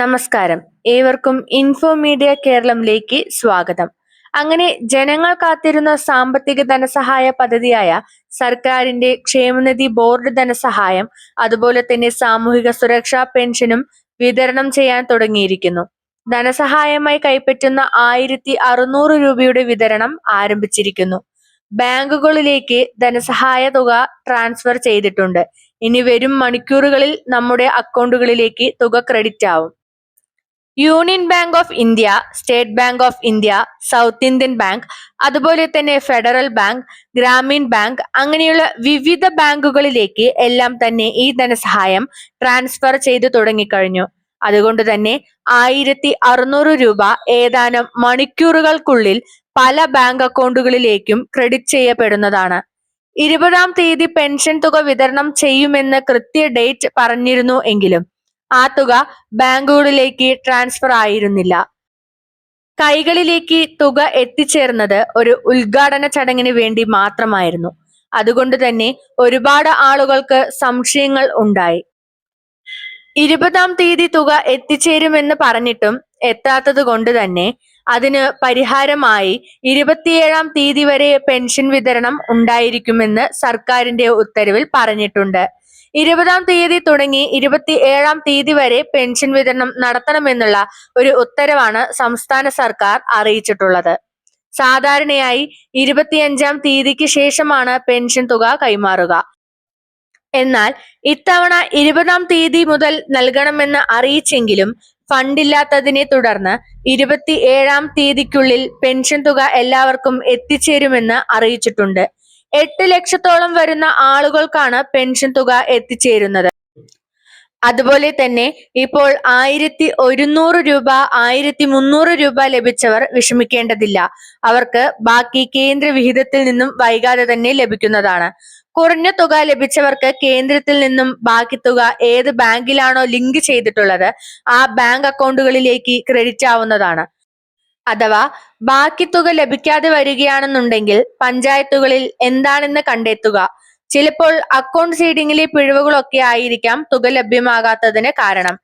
നമസ്കാരം. ഏവർക്കും info media കേരളത്തിലേക്ക് സ്വാഗതം. അങ്ങനെ ജനങ്ങൾ കാത്തിരുന്ന സാമ്പത്തിക ധനസഹായ പദ്ധതിയായ സർക്കാരിന്റെ ക്ഷേമനിധി ബോർഡ് ധനസഹായം അതുപോലെ തന്നെ സാമൂഹിക സുരക്ഷാ പെൻഷനും വിതരണം ചെയ്യാൻ തുടങ്ങിയിരിക്കുന്നു. ധനസഹായമായി കൈപ്പറ്റുന്ന ആയിരത്തി അറുന്നൂറ് രൂപയുടെ വിതരണം ആരംഭിച്ചിരിക്കുന്നു. ബാങ്കുകളിലേക്ക് ധനസഹായ തുക ട്രാൻസ്ഫർ ചെയ്തിട്ടുണ്ട്. ഇനി വരും മണിക്കൂറുകളിൽ നമ്മുടെ അക്കൗണ്ടുകളിലേക്ക് തുക ക്രെഡിറ്റ് ആവും union bank of India state bank of India south Indian bank അതുപോലെ തന്നെ ഫെഡറൽ ബാങ്ക് ഗ്രാമീൺ ബാങ്ക് അങ്ങനെയുള്ള വിവിധ ബാങ്കുകളിലേക്ക് എല്ലാം തന്നെ ഈ ധനസഹായം ട്രാൻസ്ഫർ ചെയ്തു തുടങ്ങിക്കഴിഞ്ഞു. അതുകൊണ്ട് തന്നെ ആയിരത്തി അറുന്നൂറ് രൂപ ഏതാനും മണിക്കൂറുകൾക്കുള്ളിൽ പല ബാങ്ക് അക്കൗണ്ടുകളിലേക്കും ക്രെഡിറ്റ് ചെയ്യപ്പെടുന്നതാണ്. ഇരുപതാം തീയതി പെൻഷൻ തുക വിതരണം ചെയ്യുമെന്ന് കൃത്യ ഡേറ്റ് പറഞ്ഞിരുന്നു എങ്കിലും ആ തുക ബാങ്കുകളിലേക്ക് ട്രാൻസ്ഫർ ആയിരുന്നില്ല. കൈകളിലേക്ക് തുക എത്തിച്ചേർന്നത് ഒരു ഉദ്ഘാടന ചടങ്ങിന് വേണ്ടി മാത്രമായിരുന്നു. അതുകൊണ്ട് തന്നെ ഒരുപാട് ആളുകൾക്ക് സംശയങ്ങൾ ഉണ്ടായി. ഇരുപതാം തീയതി തുക എത്തിച്ചേരുമെന്ന് പറഞ്ഞിട്ടും എത്താത്തത് കൊണ്ട് തന്നെ അതിന് പരിഹാരമായി ഇരുപത്തിയേഴാം തീയതി വരെ പെൻഷൻ വിതരണം ഉണ്ടായിരിക്കുമെന്ന് സർക്കാരിന്റെ ഉത്തരവിൽ പറഞ്ഞിട്ടുണ്ട്. ഇരുപതാം തീയതി തുടങ്ങി ഇരുപത്തി ഏഴാം തീയതി വരെ പെൻഷൻ വിതരണം നടത്തണമെന്നുള്ള ഒരു ഉത്തരവാണ് സംസ്ഥാന സർക്കാർ അറിയിച്ചിട്ടുള്ളത്. സാധാരണയായി ഇരുപത്തിയഞ്ചാം തീയതിക്ക് ശേഷമാണ് പെൻഷൻ തുക കൈമാറുക. എന്നാൽ ഇത്തവണ ഇരുപതാം തീയതി മുതൽ നൽകണമെന്ന് അറിയിച്ചെങ്കിലും ഫണ്ടില്ലാത്തതിനെ തുടർന്ന് ഇരുപത്തി ഏഴാം തീയതിക്കുള്ളിൽ പെൻഷൻ തുക എല്ലാവർക്കും എത്തിച്ചേരുമെന്ന് അറിയിച്ചിട്ടുണ്ട്. എട്ട് ലക്ഷത്തോളം വരുന്ന ആളുകൾക്കാണ് പെൻഷൻ തുക എത്തിച്ചേരുന്നത്. അതുപോലെ തന്നെ ഇപ്പോൾ ആയിരത്തി ഒരുന്നൂറ് രൂപ ആയിരത്തി മുന്നൂറ് രൂപ ലഭിച്ചവർ വിഷമിക്കേണ്ടതില്ല. അവർക്ക് ബാക്കി കേന്ദ്ര വിഹിതത്തിൽ നിന്നും വൈകാതെ തന്നെ ലഭിക്കുന്നതാണ്. കുറഞ്ഞ തുക ലഭിച്ചവർക്ക് കേന്ദ്രത്തിൽ നിന്നും ബാക്കി തുക ഏത് ബാങ്കിലാണോ ലിങ്ക് ചെയ്തിട്ടുള്ളത് ആ ബാങ്ക് അക്കൗണ്ടുകളിലേക്ക് ക്രെഡിറ്റ് ആവുന്നതാണ്. അഥവാ ബാക്കി തുക ലഭിക്കാതെ വരികയാണെന്നുണ്ടെങ്കിൽ പഞ്ചായത്തുകളിൽ എന്താണെന്ന് കണ്ടെത്തുക. ചിലപ്പോൾ അക്കൗണ്ട് സീഡിംഗിലെ പിഴവുകളൊക്കെ ആയിരിക്കാം തുക ലഭ്യമാകാത്തതിന് കാരണം.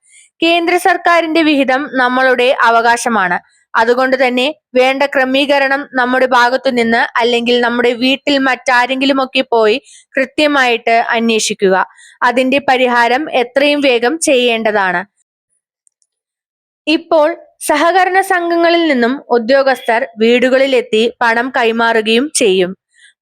കേന്ദ്ര സർക്കാരിന്റെ വിഹിതം നമ്മളുടെ അവകാശമാണ്. അതുകൊണ്ട് തന്നെ വേണ്ട ക്രമീകരണം നമ്മുടെ ഭാഗത്തു നിന്ന് അല്ലെങ്കിൽ നമ്മുടെ വീട്ടിൽ മറ്റാരെങ്കിലും ഒക്കെ പോയി കൃത്യമായിട്ട് അന്വേഷിക്കുക. അതിന്റെ പരിഹാരം എത്രയും വേഗം ചെയ്യേണ്ടതാണ്. ഇപ്പോൾ സഹകരണ സംഘങ്ങളിൽ നിന്നും ഉദ്യോഗസ്ഥർ വീടുകളിലെത്തി പണം കൈമാറുകയും ചെയ്യും.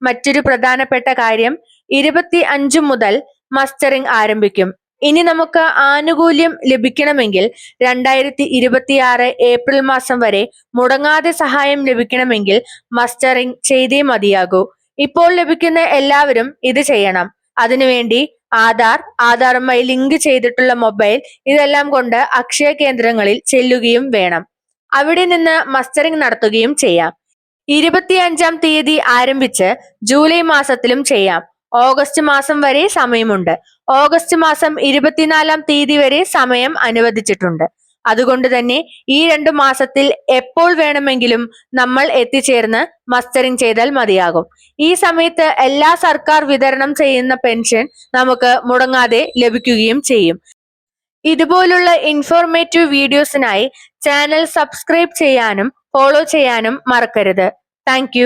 മറ്റൊരു പ്രധാനപ്പെട്ട കാര്യം ഇരുപത്തി അഞ്ചു മുതൽ മസ്റ്ററിംഗ് ആരംഭിക്കും. ഇനി നമുക്ക് ആനുകൂല്യം ലഭിക്കണമെങ്കിൽ രണ്ടായിരത്തി ഇരുപത്തിയാറ് ഏപ്രിൽ മാസം വരെ മുടങ്ങാതെ സഹായം ലഭിക്കണമെങ്കിൽ മസ്റ്ററിംഗ് ചെയ്തേ മതിയാകൂ. ഇപ്പോൾ ലഭിക്കുന്ന എല്ലാവരും ഇത് ചെയ്യണം. അതിനുവേണ്ടി ആധാർ ആധാറുമായി ലിങ്ക് ചെയ്തിട്ടുള്ള മൊബൈൽ ഇതെല്ലാം കൊണ്ട് അക്ഷയ കേന്ദ്രങ്ങളിൽ ചെല്ലുകയും വേണം. അവിടെ നിന്ന് മസ്റ്ററിംഗ് നടത്തുകയും ചെയ്യാം. ഇരുപത്തിയഞ്ചാം തീയതി ആരംഭിച്ച് ജൂലൈ മാസത്തിലും ചെയ്യാം. ഓഗസ്റ്റ് മാസം വരെ സമയമുണ്ട്. ഓഗസ്റ്റ് മാസം ഇരുപത്തിനാലാം തീയതി വരെ സമയം അനുവദിച്ചിട്ടുണ്ട്. അതുകൊണ്ട് തന്നെ ഈ രണ്ടു മാസത്തിൽ എപ്പോൾ വേണമെങ്കിലും നമ്മൾ എത്തിച്ചേർന്ന് മസ്റ്ററിംഗ് ചെയ്താൽ മതിയാകും. ഈ സമയത്ത് എല്ലാ സർക്കാർ വിതരണം ചെയ്യുന്ന പെൻഷൻ നമുക്ക് മുടങ്ങാതെ ലഭിക്കുകയും ചെയ്യും. ഇതുപോലുള്ള ഇൻഫോർമേറ്റീവ് വീഡിയോസിനായി ചാനൽ സബ്സ്ക്രൈബ് ചെയ്യാനും ഫോളോ ചെയ്യാനും മറക്കരുത്. താങ്ക്